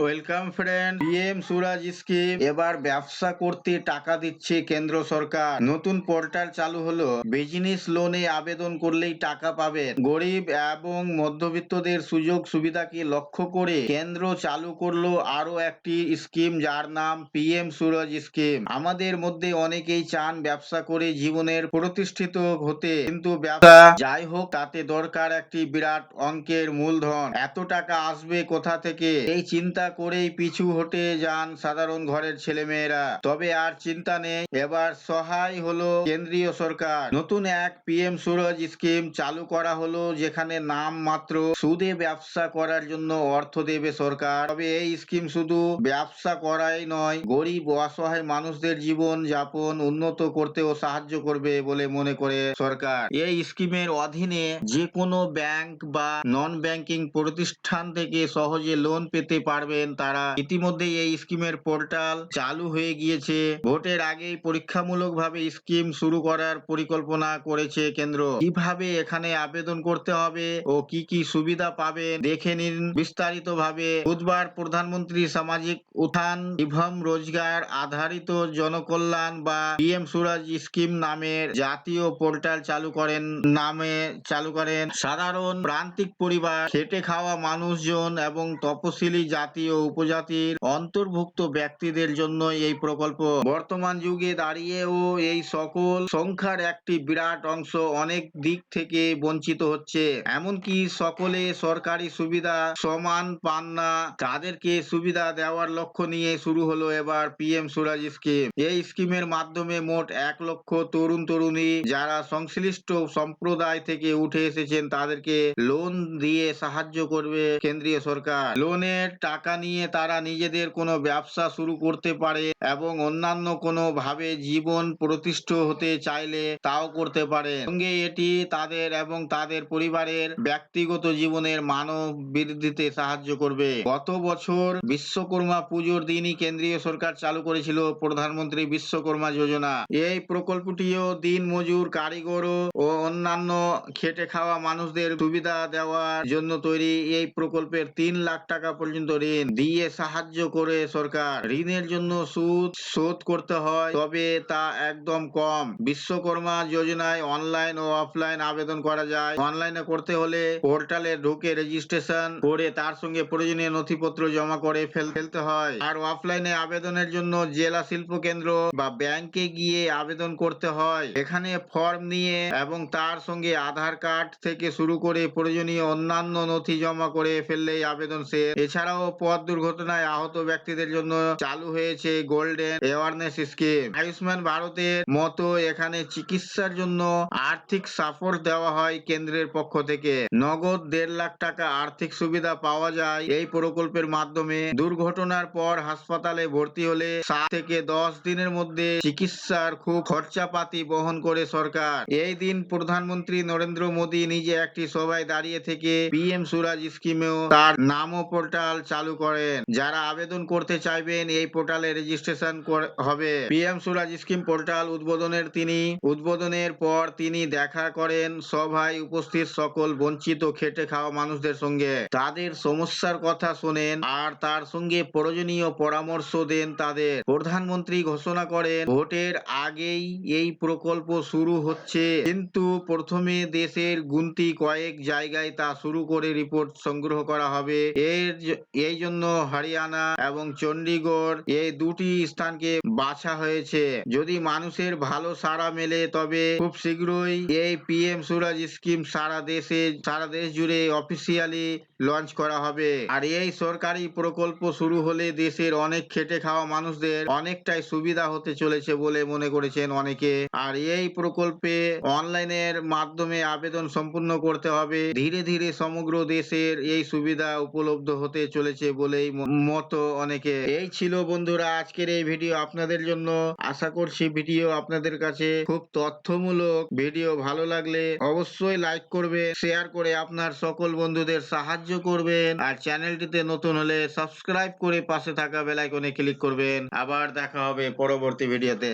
Welcome friend PM Suraj scheme এবার ব্যবসা করতে টাকা দিচ্ছে কেন্দ্র সরকার। নতুন পোর্টাল চালু হলো। বিজনেস লোনে আবেদন করলেই টাকা পাবেন। গরিব এবং মধ্যবিত্তদের সুযোগ সুবিধাকে লক্ষ্য করে কেন্দ্র চালু করল আরও একটি স্কিম যার নাম পিএম সুরজ স্কিম আমাদের মধ্যে অনেকেই চান ব্যবসা করে জীবনের প্রতিষ্ঠিত হতে। কিন্তু ব্যবসা যাই হোক, তাতে দরকার একটি বিরাট অঙ্কের মূলধন। এত টাকা আসবে কোথা থেকে? এই চিন্তা করেই পিছু হটে যান সাধারণ ঘরের ছেলেমেয়েরা। তবে আর চিন্তা নেই, এবার সহায় হলো কেন্দ্রীয় সরকার। নতুন এক পিএম সুরজ স্কিম চালু করা হলো, যেখানে নাম মাত্র সুদে ব্যবসা করার জন্য অর্থ দেবে সরকার। তবে এই স্কিম শুধু ব্যবসা করাই নয়, গরিব অসহায় মানুষদের জীবন যাপন উন্নত করতেও সাহায্য করবে বলে মনে করে সরকার। এই স্কিমের অধীনে যে কোনো ব্যাংক বা নন ব্যাংকিং প্রতিষ্ঠান থেকে সহজে লোন পেতে পারবেন তারা ইতিমধ্যে এই স্কিমের পোর্টাল চালু হয়ে গিয়েছে। ভোটের আগেই পরীক্ষামূলকভাবে স্কিম শুরু করার পরিকল্পনা করেছে কেন্দ্র। কীভাবে এখানে আবেদন করতে হবে ও কি কি সুবিধা পাবেন দেখে নিন বিস্তারিত ভাবে বুধবার প্রধানমন্ত্রী সামাজিক উত্থান ইভম রোজগার আধারিত জনকল্যাণ বা পিএম সুরাজ স্কিম নামের জাতীয় পোর্টাল চালু করেন, নামে চালু করেন। সাধারণ প্রান্তিক পরিবার, খেটে খাওয়া মানুষজন এবং তপশিলি জাতি ও উপজাতির অন্তর্ভুক্ত ব্যক্তিদের জন্য এই প্রকল্প। বর্তমান যুগে দাঁড়িয়েও এই সকল সংখ্যার একটি বিরাট অংশ অনেক দিক থেকে বঞ্চিত হচ্ছে। এমনকি সকলে সরকারি সুবিধা সমান পান না। তাদেরকে সুবিধা দেওয়ার লক্ষ্য নিয়ে শুরু হলো এবার পিএম সুরাজ স্কিম। এই স্কিমের মাধ্যমে মোট এক লক্ষ তরুণ তরুণী যারা সংশ্লিষ্ট সম্প্রদায় থেকে উঠে এসেছেন তাদেরকে লোন দিয়ে সাহায্য করবে কেন্দ্রীয় সরকার। লোনের টাকা নিয়ে তারা নিজেদের কোনো ব্যবসা শুরু করতে পারে এবং অন্যান্য কোনো ভাবে জীবন প্রতিষ্ঠ হতে চাইলে তাও করতে পারে। সঙ্গে এটি তাদের এবং তাদের পরিবারের ব্যক্তিগত জীবনের মানব বৃদ্ধিতে সাহায্য করবে। গত বছর বিশ্বকর্মা পুজোর দিনই কেন্দ্রীয় সরকার চালু করেছিল প্রধানমন্ত্রী বিশ্বকর্মা যোজনা। এই প্রকল্পটিও দিন মজুর, কারিগর ও অন্যান্য খেটে খাওয়া মানুষদের সুবিধা দেওয়ার জন্য তৈরি। এই প্রকল্পের তিন লাখ টাকা পর্যন্ত ঋণ দিয়ে সাহায্য করে সরকার। ঋণের জন্য সুদ, শোধ করতে হয়, তবে তা একদম কম। বিশ্বকর্মা যোজনায় অনলাইন ও অফলাইন আবেদন করা যায়। অনলাইনে করতে হলে পোর্টালে ঢুকে রেজিস্ট্রেশন করে তার সঙ্গে প্রয়োজনীয় নথিপত্র জমা করে ফেলতে হয়। আর অফলাইনে আবেদনের জন্য জেলা শিল্প কেন্দ্র বা ব্যাংকে গিয়ে আবেদন করতে হয়। এখানে ফর্ম নিয়ে এবং তার সঙ্গে আধার কার্ড থেকে শুরু করে প্রয়োজনীয় অন্যান্য নথি জমা করে ফেললেই আবেদন শেষ। এছাড়াও পথ দুর্ঘটনায় আহত ব্যক্তিদের জন্য চালু হয়েছে গোল্ডেন অ্যাওয়ারনেস স্কিম। আয়ুষ্মান ভারতের মতো এখানে চিকিৎসার জন্য আর্থিক সাপোর্ট দেওয়া হয় কেন্দ্রের পক্ষ থেকে। নগদ দেড় লাখ টাকা আর্থিক সুবিধা পাওয়া যায় এই প্রকল্পের মাধ্যমে। দুর্ঘটনার পর হাসপাতালে ভর্তি হলে সাত থেকে দশ দিনের মধ্যে চিকিৎসার খুব খরচাপাতি বহন করে সরকার। এই দিন প্রধানমন্ত্রী নরেন্দ্র মোদী নিজে একটি সভায় দাঁড়িয়ে থেকে পিএম সুরাজ স্কিমেও তার নামও পোর্টাল চালু করেন। যারা আবেদন করতে চাইবেন, এই পোর্টালে রেজিস্ট্রেশন হবে। পিএম সুরাজ স্কিম পোর্টাল উদ্বোধনের তিনি, উদ্বোধনের পর তিনি দেখা করেন সভায় উপস্থিত সকল বঞ্চিত, খেটে খাওয়া মানুষদের সঙ্গে। তাদের সমস্যার কথা শোনেন আর তার সঙ্গে প্রয়োজনীয় পরামর্শ দেন তাদের। প্রধানমন্ত্রী ঘোষণা করেন, ভোটের আগেই এই প্রকল্প শুরু হচ্ছে। কিন্তু প্রথমে দেশের গুনতি কয়েক জায়গায় তা শুরু করে রিপোর্ট সংগ্রহ করা হবে। এর এই জন্য হরিয়ানা এবং চণ্ডীগড় এই দুটি স্থানকে বাছা হয়েছে। যদি মানুষের ভালো সাড়া মেলে, তবে খুব শীঘ্রই এই পিএম সুরাজ স্কিম সারা দেশে, সারা দেশ জুড়ে অফিসিয়ালি লঞ্চ করা হবে। আর এই সরকারি প্রকল্প শুরু হলে দেশের অনেক খেটে খাওয়া মানুষদের অনেকটাই সুবিধা হতে চলেছে বলে মনে করেছেন অনেকে। আর এই প্রকল্পে অনলাইনের মাধ্যমে আবেদন সম্পূর্ণ করতে হবে। ধীরে ধীরে সমগ্র দেশের এই সুবিধা উপলব্ধ হতে চলেছে বলেই মত অনেকে। এই ছিল বন্ধুরা আজকের এই ভিডিও আপনাদের জন্য। আশা করছি ভিডিও আপনাদের কাছে খুব তথ্যমূলক। ভিডিও ভালো লাগলে অবশ্যই লাইক করবে, শেয়ার করে আপনার সকল বন্ধুদের সাহায্য করবেন। আর চ্যানেলটিতে নতুন হলে সাবস্ক্রাইব করে পাশে থাকা বেল আইকনে ক্লিক করবেন। আবার দেখা হবে পরবর্তী ভিডিওতে।